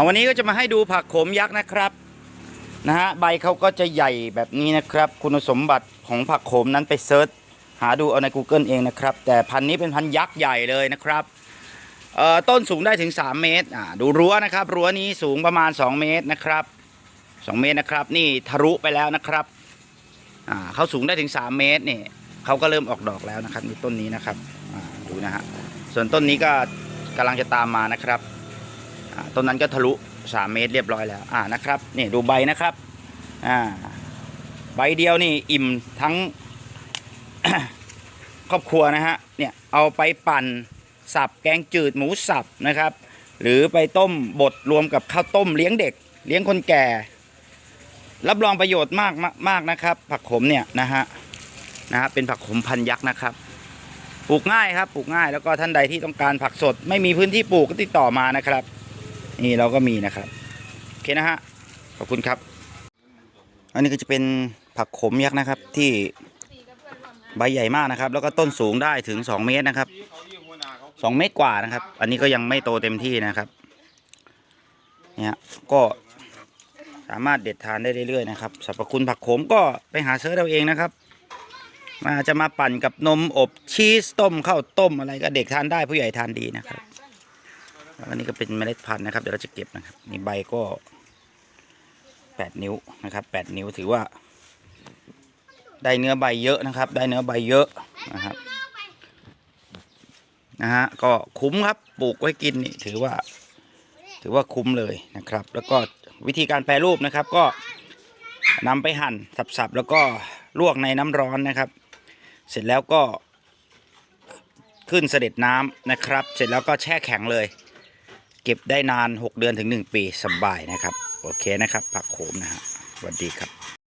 เอาวันนี้ก็จะมาให้ดูผักโขมยักษ์นะครับนะฮะใบเขาก็จะใหญ่แบบนี้นะครับ คุณสมบัติของผักโขมนั้นไปเซิร์ชหาดูเอาใน Google เองนะครับ แต่พันนี้เป็นพันยักษ์ใหญ่เลยนะครับเอ่อต้นสูงได้ถึง 3 เมตรอ่าดูรั้วนะครับ รั้วนี้สูงประมาณ 2 เมตรนะครับ 2 เมตรนะครับ นี่ทะลุไปแล้วนะครับอ่าเขาสูงได้ถึง 3 เมตรนี่เขาก็เริ่มออกดอกแล้วนะครับนี่ต้นนี้นะครับอ่าดูนะฮะส่วนต้นนี้ก็กำลังจะตามมานะครับ ต้นนั้นก็ทะลุ 3 เมตรเรียบร้อยแล้วอ่านะครับนี่ดูใบนะครับอ่าใบเดียวนี่อิ่มทั้งครอบครัวนะฮะเนี่ยเอาไปปั่นสับแกงจืดหมูสับนะครับ หรือไปต้มบดรวมกับข้าวต้มเลี้ยงเด็ก เลี้ยงคนแก่ รับรองประโยชน์มากมากมากนะครับ ผักขมเนี่ยนะฮะนะฮะเป็นผักขมพันยักษ์นะครับปลูกง่ายครับปลูกง่ายแล้วก็ท่านใดที่ต้องการผักสด ไม่มีพื้นที่ปลูกก็ติดต่อมานะครับ นี่เราก็มีนะครับโอเคนะฮะขอบคุณครับ อันนี้ก็จะเป็นผักขมยักษ์นะครับที่ใบใหญ่มากนะครับ แล้วก็ต้นสูงได้ถึง 2 เมตรนะครับ 2 เมตรกว่านะครับ อันนี้ก็ยังไม่โตเต็มที่นะครับเนี่ยก็สามารถเด็ดทานได้เรื่อยๆนะครับสรรพคุณผักขมก็ไปหาเสิร์ชเอาเองนะครับมาจะมาปั่นกับนมอบชีสต้มข้าวต้มอะไรก็เด็กทานได้ผู้ใหญ่ทานดีนะครับ อันนี้ก็เป็นเมล็ดพันธุ์นะครับ เดี๋ยวเราจะเก็บนะครับนี่ใบก็แปดนิ้วนะครับแปดนิ้วถือว่า ได้เนื้อใบเยอะนะครับ ได้เนื้อใบเยอะนะครับนะฮะก็คุ้มครับปลูกไว้กินนี่ถือว่า ถือว่าคุ้มเลยนะครับ แล้วก็วิธีการแปรรูปนะครับ ก็นำไปหั่นสับๆแล้วก็ลวกในน้ำร้อนนะครับ เสร็จแล้วก็ขึ้นเสด็จน้ำนะครับ เสร็จแล้วก็แช่แข็งเลย เก็บได้นาน 6 เดือนถึง 1 ปีสบายนะครับ โอเคนะครับ ผักโขมนะฮะสวัสดีครับ